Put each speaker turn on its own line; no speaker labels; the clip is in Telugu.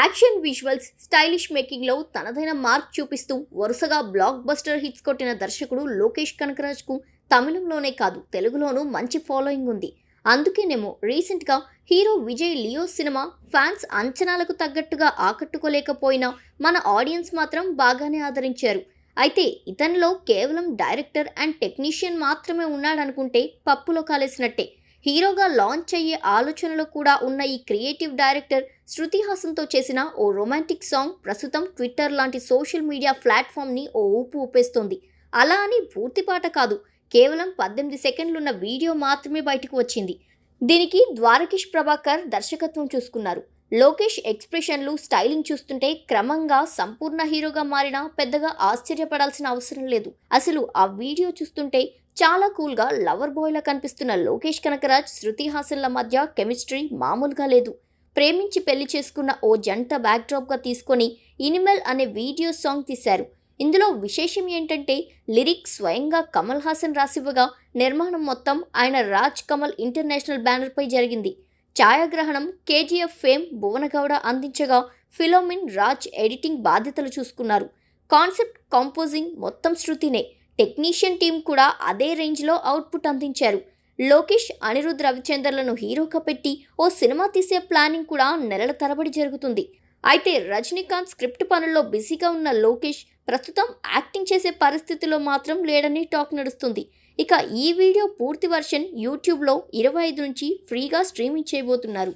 యాక్షన్ విజువల్స్ స్టైలిష్ మేకింగ్లో తనదైన మార్క్ చూపిస్తూ వరుసగా బ్లాక్ బస్టర్ హిట్స్ కొట్టిన దర్శకుడు లోకేష్ కనకరాజ్కు తమిళంలోనే కాదు తెలుగులోనూ మంచి ఫాలోయింగ్ ఉంది. అందుకేనేమో రీసెంట్గా hero Vijay Leo cinema fans అంచనాలకు తగ్గట్టుగా ఆకట్టుకోలేకపోయినా మన ఆడియన్స్ మాత్రం బాగానే ఆదరించారు. అయితే ఇతనిలో కేవలం డైరెక్టర్ అండ్ టెక్నీషియన్ మాత్రమే ఉన్నాడనుకుంటే పప్పులో కాలేసినట్టే. హీరోగా లాంచ్ అయ్యే ఆలోచనలు కూడా ఉన్న ఈ క్రియేటివ్ డైరెక్టర్ శృతి హాసన్తో చేసిన ఓ రొమాంటిక్ సాంగ్ ప్రస్తుతం ట్విట్టర్ లాంటి సోషల్ మీడియా ప్లాట్ఫామ్ని ఓ ఊపు ఊపేస్తోంది. అలా అని పూర్తి పాట కాదు కేవలం పద్దెనిమిది సెకండ్లున్న వీడియో మాత్రమే బయటకు వచ్చింది. దీనికి ద్వారకేష్ ప్రభాకర్ దర్శకత్వం చూసుకున్నారు. లోకేష్ ఎక్స్ప్రెషన్లు స్టైలింగ్ చూస్తుంటే క్రమంగా సంపూర్ణ హీరోగా మారినా పెద్దగా ఆశ్చర్యపడాల్సిన అవసరం లేదు. అసలు ఆ వీడియో చూస్తుంటే చాలా కూల్గా లవర్ బాయ్లా కనిపిస్తున్న లోకేష్ కనకరాజ్ శృతి హాసన్ల మధ్య కెమిస్ట్రీ మామూలుగా లేదు. ప్రేమించి పెళ్ళి చేసుకున్న ఓ జంట బ్యాక్డ్రాప్గా తీసుకొని ఇనిమెల్ అనే వీడియో సాంగ్ తీశారు. ఇందులో విశేషం ఏంటంటే లిరిక్స్ స్వయంగా కమల్ హాసన్ రాసివ్వగా నిర్మాణం మొత్తం ఆయన రాజ్ కమల్ ఇంటర్నేషనల్ బ్యానర్పై జరిగింది. ఛాయాగ్రహణం కేజీఎఫ్ ఫేమ్ భువనగౌడ అందించగా ఫిలోమిన్ రాజ్ ఎడిటింగ్ బాధ్యతలు చూసుకున్నారు. కాన్సెప్ట్ కాంపోజింగ్ మొత్తం శృతినే. టెక్నీషియన్ టీం కూడా అదే రేంజ్లో అవుట్పుట్ అందించారు. లోకేష్ అనిరుద్ రవిచందర్లను హీరోగా పెట్టి ఓ సినిమా తీసే ప్లానింగ్ కూడా నెలల తరబడి జరుగుతుంది. అయితే రజనీకాంత్ స్క్రిప్ట్ పనుల్లో బిజీగా ఉన్న లోకేష్ ప్రస్తుతం యాక్టింగ్ చేసే పరిస్థితిలో మాత్రం లేడని టాక్ నడుస్తుంది. ఇక ఈ వీడియో పూర్తి వర్షన్ యూట్యూబ్లో ఇరవై ఐదు నుంచి ఫ్రీగా స్ట్రీమింగ్ చేయబోతున్నారు.